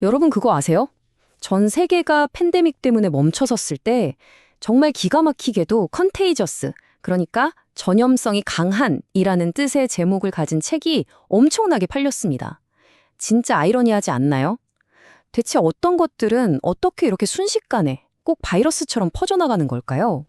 여러분 그거 아세요? 전 세계가 팬데믹 때문에 멈춰섰을 때 정말 기가 막히게도 컨테이저스, 그러니까 전염성이 강한이라는 뜻의 제목을 가진 책이 엄청나게 팔렸습니다. 진짜 아이러니하지 않나요? 대체 어떤 것들은 어떻게 이렇게 순식간에 꼭 바이러스처럼 퍼져나가는 걸까요?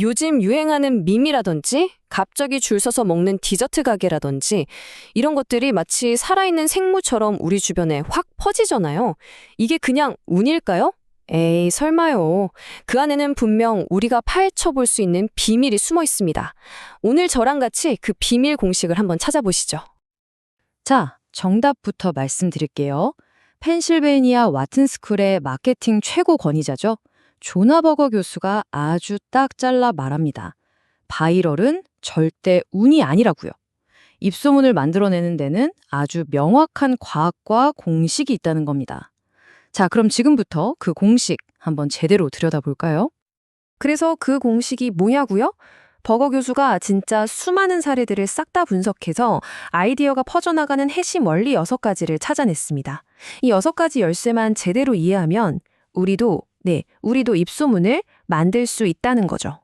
요즘 유행하는 밈이라든지 갑자기 줄 서서 먹는 디저트 가게라든지 이런 것들이 마치 살아있는 생물처럼 우리 주변에 확 퍼지잖아요. 이게 그냥 운일까요? 에이, 설마요. 그 안에는 분명 우리가 파헤쳐 볼 수 있는 비밀이 숨어 있습니다. 오늘 저랑 같이 그 비밀 공식을 한번 찾아보시죠. 자, 정답부터 말씀드릴게요. 펜실베이니아 와튼스쿨의 마케팅 최고 권위자죠. 조나버거 교수가 아주 딱 잘라 말합니다. 바이럴은 절대 운이 아니라고요. 입소문을 만들어내는 데는 아주 명확한 과학과 공식이 있다는 겁니다. 자, 그럼 지금부터 그 공식 한번 제대로 들여다볼까요? 그래서 그 공식이 뭐냐고요? 버거 교수가 진짜 수많은 사례들을 싹 다 분석해서 아이디어가 퍼져나가는 핵심 원리 6가지를 찾아냈습니다. 이 6가지 열쇠만 제대로 이해하면 우리도 네, 우리도 입소문을 만들 수 있다는 거죠.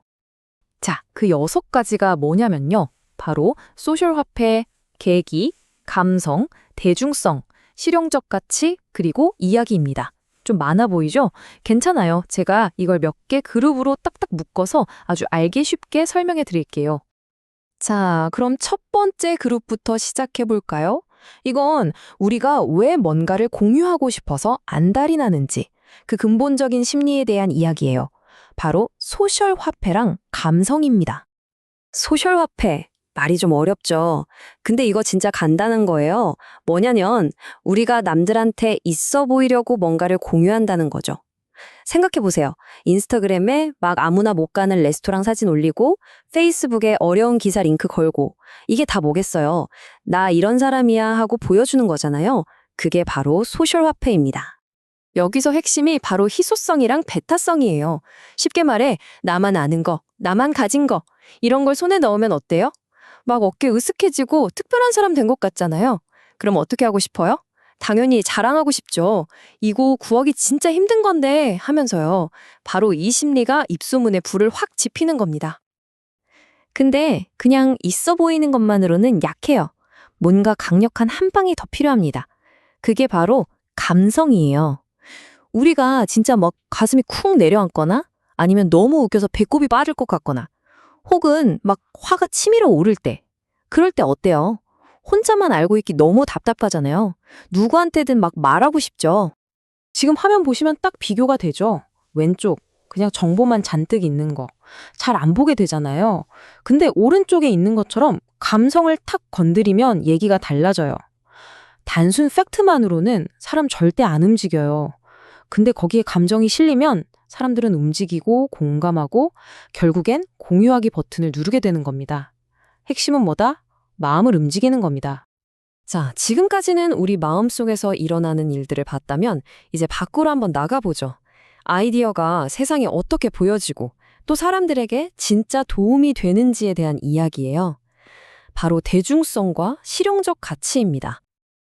자, 그 여섯 가지가 뭐냐면요. 바로 소셜 화폐, 계기, 감성, 대중성, 실용적 가치, 그리고 이야기입니다. 좀 많아 보이죠? 괜찮아요. 제가 이걸 몇 개 그룹으로 딱딱 묶어서 아주 알기 쉽게 설명해 드릴게요. 자, 그럼 첫 번째 그룹부터 시작해 볼까요? 이건 우리가 왜 뭔가를 공유하고 싶어서 안달이 나는지, 그 근본적인 심리에 대한 이야기예요. 바로 소셜 화폐랑 감성입니다. 소셜 화폐. 말이 좀 어렵죠. 근데 이거 진짜 간단한 거예요. 뭐냐면 우리가 남들한테 있어 보이려고 뭔가를 공유한다는 거죠. 생각해 보세요. 인스타그램에 막 아무나 못 가는 레스토랑 사진 올리고 페이스북에 어려운 기사 링크 걸고 이게 다 뭐겠어요. 나 이런 사람이야 하고 보여주는 거잖아요. 그게 바로 소셜 화폐입니다. 여기서 핵심이 바로 희소성이랑 베타성이에요. 쉽게 말해 나만 아는 거, 나만 가진 거 이런 걸 손에 넣으면 어때요? 막 어깨 으쓱해지고 특별한 사람 된 것 같잖아요. 그럼 어떻게 하고 싶어요? 당연히 자랑하고 싶죠. 이거 구하기 진짜 힘든 건데 하면서요. 바로 이 심리가 입소문에 불을 확 지피는 겁니다. 근데 그냥 있어 보이는 것만으로는 약해요. 뭔가 강력한 한 방이 더 필요합니다. 그게 바로 감성이에요. 우리가 진짜 막 가슴이 쿵 내려앉거나 아니면 너무 웃겨서 배꼽이 빠질 것 같거나 혹은 막 화가 치밀어 오를 때 그럴 때 어때요? 혼자만 알고 있기 너무 답답하잖아요. 누구한테든 막 말하고 싶죠. 지금 화면 보시면 딱 비교가 되죠. 왼쪽 그냥 정보만 잔뜩 있는 거. 잘 안 보게 되잖아요. 근데 오른쪽에 있는 것처럼 감성을 탁 건드리면 얘기가 달라져요. 단순 팩트만으로는 사람 절대 안 움직여요. 근데 거기에 감정이 실리면 사람들은 움직이고 공감하고 결국엔 공유하기 버튼을 누르게 되는 겁니다. 핵심은 뭐다? 마음을 움직이는 겁니다. 자, 지금까지는 우리 마음 속에서 일어나는 일들을 봤다면 이제 밖으로 한번 나가보죠. 아이디어가 세상에 어떻게 보여지고 또 사람들에게 진짜 도움이 되는지에 대한 이야기예요. 바로 대중성과 실용적 가치입니다.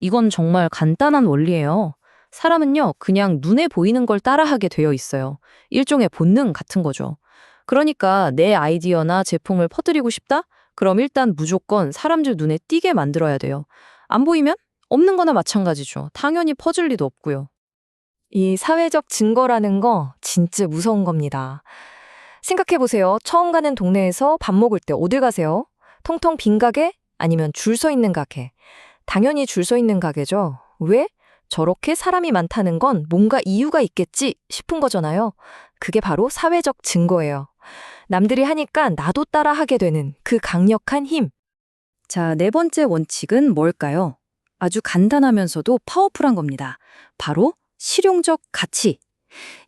이건 정말 간단한 원리예요. 사람은요, 그냥 눈에 보이는 걸 따라하게 되어 있어요. 일종의 본능 같은 거죠. 그러니까 내 아이디어나 제품을 퍼뜨리고 싶다? 그럼 일단 무조건 사람들 눈에 띄게 만들어야 돼요. 안 보이면 없는 거나 마찬가지죠. 당연히 퍼질 리도 없고요. 이 사회적 증거라는 거 진짜 무서운 겁니다. 생각해보세요. 처음 가는 동네에서 밥 먹을 때 어딜 가세요? 통통 빈 가게? 아니면 줄 서 있는 가게? 당연히 줄 서 있는 가게죠. 왜? 저렇게 사람이 많다는 건 뭔가 이유가 있겠지 싶은 거잖아요. 그게 바로 사회적 증거예요. 남들이 하니까 나도 따라 하게 되는 그 강력한 힘. 자, 네 번째 원칙은 뭘까요? 아주 간단하면서도 파워풀한 겁니다. 바로 실용적 가치.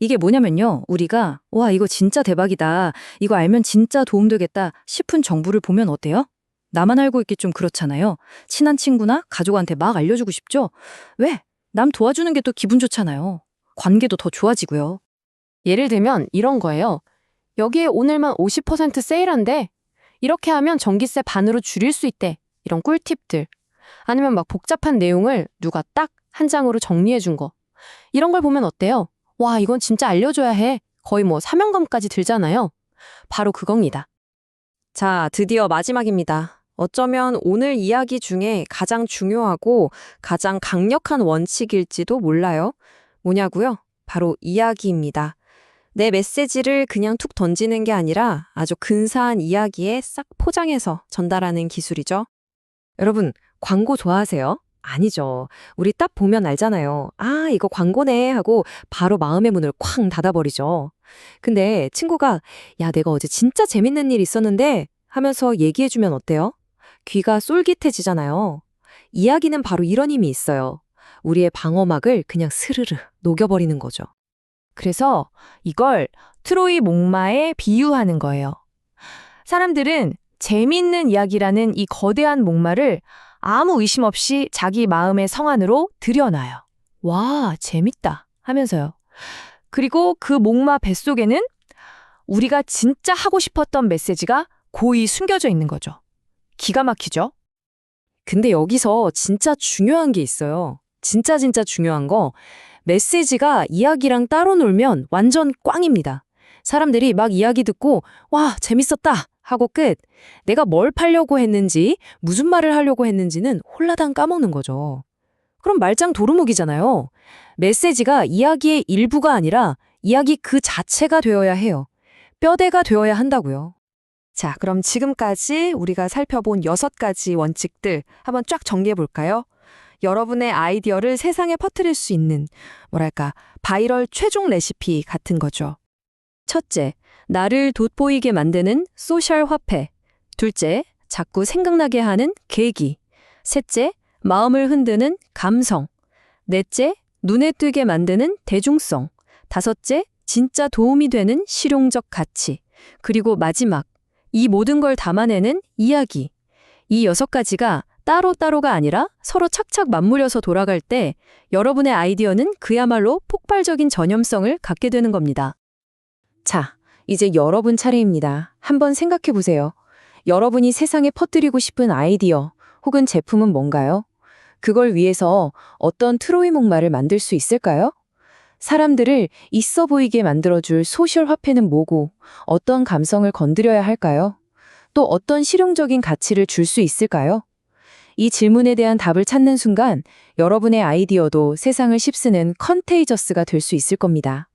이게 뭐냐면요. 우리가 와, 이거 진짜 대박이다. 이거 알면 진짜 도움되겠다 싶은 정보를 보면 어때요? 나만 알고 있기 좀 그렇잖아요. 친한 친구나 가족한테 막 알려주고 싶죠? 왜? 남 도와주는 게 또 기분 좋잖아요. 관계도 더 좋아지고요. 예를 들면 이런 거예요. 여기에 오늘만 50% 세일한데 이렇게 하면 전기세 반으로 줄일 수 있대. 이런 꿀팁들. 아니면 막 복잡한 내용을 누가 딱 한 장으로 정리해 준 거. 이런 걸 보면 어때요? 와, 이건 진짜 알려줘야 해. 거의 뭐 사명감까지 들잖아요. 바로 그겁니다. 자, 드디어 마지막입니다. 어쩌면 오늘 이야기 중에 가장 중요하고 가장 강력한 원칙일지도 몰라요. 뭐냐고요? 바로 이야기입니다. 내 메시지를 그냥 툭 던지는 게 아니라 아주 근사한 이야기에 싹 포장해서 전달하는 기술이죠. 여러분, 광고 좋아하세요? 아니죠. 우리 딱 보면 알잖아요. 아, 이거 광고네 하고 바로 마음의 문을 쾅 닫아버리죠. 근데 친구가 야, 내가 어제 진짜 재밌는 일 있었는데 하면서 얘기해주면 어때요? 귀가 쏠깃해지잖아요. 이야기는 바로 이런 힘이 있어요. 우리의 방어막을 그냥 스르르 녹여버리는 거죠. 그래서 이걸 트로이 목마에 비유하는 거예요. 사람들은 재미있는 이야기라는 이 거대한 목마를 아무 의심 없이 자기 마음의 성안으로 들여놔요. 와, 재밌다 하면서요. 그리고 그 목마 뱃속에는 우리가 진짜 하고 싶었던 메시지가 고이 숨겨져 있는 거죠. 기가 막히죠? 근데 여기서 진짜 중요한 게 있어요. 진짜 진짜 중요한 거. 메시지가 이야기랑 따로 놀면 완전 꽝입니다. 사람들이 막 이야기 듣고, 와, 재밌었다! 하고 끝. 내가 뭘 팔려고 했는지, 무슨 말을 하려고 했는지는 홀라당 까먹는 거죠. 그럼 말짱 도루묵이잖아요. 메시지가 이야기의 일부가 아니라 이야기 그 자체가 되어야 해요. 뼈대가 되어야 한다고요. 자, 그럼 지금까지 우리가 살펴본 여섯 가지 원칙들 한번 쫙 정리해 볼까요? 여러분의 아이디어를 세상에 퍼뜨릴 수 있는, 뭐랄까, 바이럴 최종 레시피 같은 거죠. 첫째, 나를 돋보이게 만드는 소셜 화폐. 둘째, 자꾸 생각나게 하는 계기. 셋째, 마음을 흔드는 감성. 넷째, 눈에 띄게 만드는 대중성. 다섯째, 진짜 도움이 되는 실용적 가치. 그리고 마지막, 이 모든 걸 담아내는 이야기. 이 여섯 가지가 따로따로가 아니라 서로 착착 맞물려서 돌아갈 때 여러분의 아이디어는 그야말로 폭발적인 전염성을 갖게 되는 겁니다. 자, 이제 여러분 차례입니다. 한번 생각해 보세요. 여러분이 세상에 퍼뜨리고 싶은 아이디어 혹은 제품은 뭔가요? 그걸 위해서 어떤 트로이 목마를 만들 수 있을까요? 사람들을 있어 보이게 만들어줄 소셜 화폐는 뭐고 어떤 감성을 건드려야 할까요? 또 어떤 실용적인 가치를 줄 수 있을까요? 이 질문에 대한 답을 찾는 순간 여러분의 아이디어도 세상을 휩쓰는 컨테이저스가 될 수 있을 겁니다.